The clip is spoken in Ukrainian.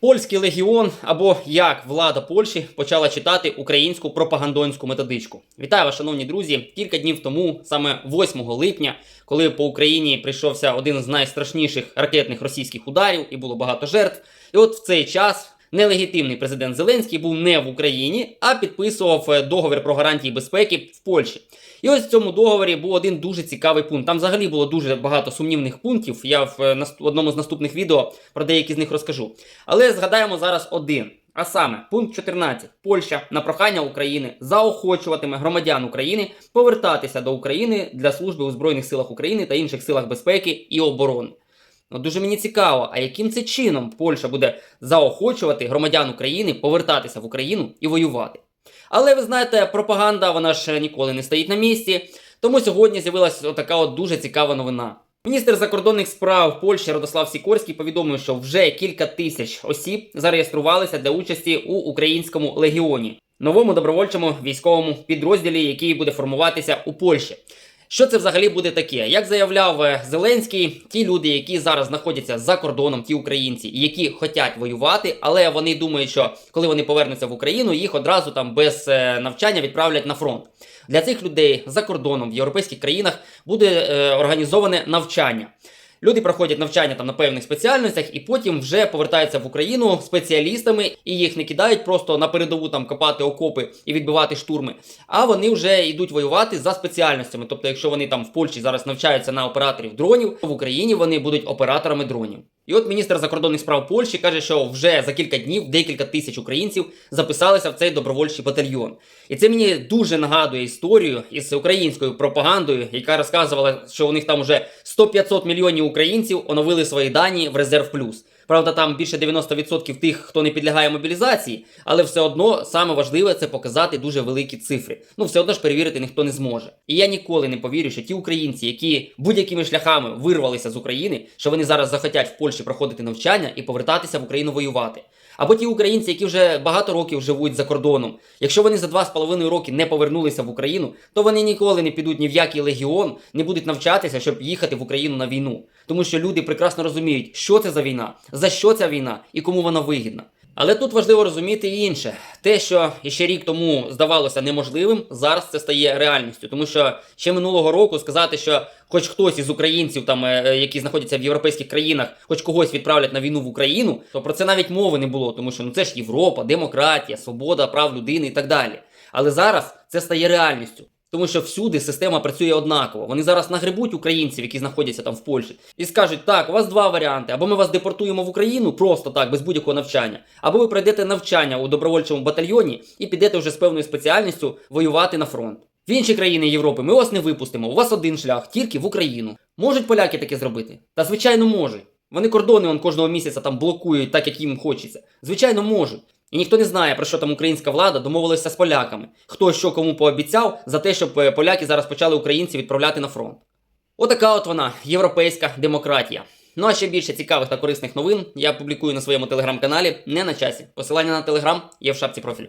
Польський легіон або як влада Польщі почала читати українську пропагандонську методичку. Вітаю вас, шановні друзі! Кілька днів тому, саме 8 липня, коли по Україні прийшовся один з найстрашніших ракетних російських ударів і було багато жертв. І от в цей час нелегітимний президент Зеленський був не в Україні, а підписував е, договір про гарантії безпеки в Польщі. І ось в цьому договорі був один дуже цікавий пункт. Там взагалі було дуже багато сумнівних пунктів. Я в е, одному з наступних відео про деякі з них розкажу. Але згадаємо зараз один. А саме, пункт 14. Польща на прохання України заохочуватиме громадян України повертатися до України для служби у Збройних силах України та інших силах безпеки і оборони. Ну, дуже мені цікаво, а яким це чином Польща буде заохочувати громадян України повертатися в Україну і воювати? Але ви знаєте, пропаганда вона ж ніколи не стоїть на місці. Тому сьогодні з'явилася така от дуже цікава новина. Міністр закордонних справ Польщі Радослав Сікорський повідомив, що вже кілька тисяч осіб зареєструвалися для участі у українському легіоні, новому добровольчому військовому підрозділі, який буде формуватися у Польщі. Що це взагалі буде таке? Як заявляв е, Зеленський, ті люди, які зараз знаходяться за кордоном, ті українці, які хочуть воювати, але вони думають, що коли вони повернуться в Україну, їх одразу там без е, навчання відправлять на фронт. Для цих людей за кордоном в європейських країнах буде е, організоване навчання. Люди проходять навчання там на певних спеціальностях і потім вже повертаються в Україну спеціалістами, і їх не кидають просто на передову там копати окопи і відбивати штурми. А вони вже йдуть воювати за спеціальностями. Тобто, якщо вони там в Польщі зараз навчаються на операторів дронів, то в Україні вони будуть операторами дронів. І от міністр закордонних справ Польщі каже, що вже за кілька днів декілька тисяч українців записалися в цей добровольчий батальйон. І це мені дуже нагадує історію із українською пропагандою, яка розказувала, що у них там вже 100-500 мільйонів українців оновили свої дані в резерв плюс. Правда, там більше 90% тих, хто не підлягає мобілізації, але все одно саме важливе це показати дуже великі цифри. Ну, все одно ж перевірити ніхто не зможе. І я ніколи не повірю, що ті українці, які будь-якими шляхами вирвалися з України, що вони зараз захотять в Польщі проходити навчання і повертатися в Україну воювати. Або ті українці, які вже багато років живуть за кордоном. Якщо вони за два з половиною роки не повернулися в Україну, то вони ніколи не підуть ні в який легіон, не будуть навчатися, щоб їхати в Україну на війну. Тому що люди прекрасно розуміють, що це за війна, за що ця війна і кому вона вигідна. Але тут важливо розуміти інше: те, що ще рік тому здавалося неможливим, зараз це стає реальністю. Тому що ще минулого року сказати, що хоч хтось із українців, там е, е, які знаходяться в європейських країнах, хоч когось відправлять на війну в Україну, то про це навіть мови не було, тому що ну це ж Європа, демократія, свобода прав людини і так далі. Але зараз це стає реальністю. Тому що всюди система працює однаково. Вони зараз нагребуть українців, які знаходяться там в Польщі, і скажуть: так, у вас два варіанти: або ми вас депортуємо в Україну просто так, без будь-якого навчання, або ви пройдете навчання у добровольчому батальйоні і підете вже з певною спеціальністю воювати на фронт. В інші країни Європи ми вас не випустимо. У вас один шлях, тільки в Україну. Можуть поляки таке зробити? Та звичайно можуть. Вони кордони он кожного місяця там блокують так, як їм хочеться. Звичайно, можуть. І ніхто не знає, про що там українська влада домовилася з поляками. Хто що кому пообіцяв за те, щоб е, поляки зараз почали українців відправляти на фронт. Отака от вона, європейська демократія. Ну а ще більше цікавих та корисних новин я публікую на своєму телеграм-каналі не на часі. Посилання на телеграм є в шапці профілю.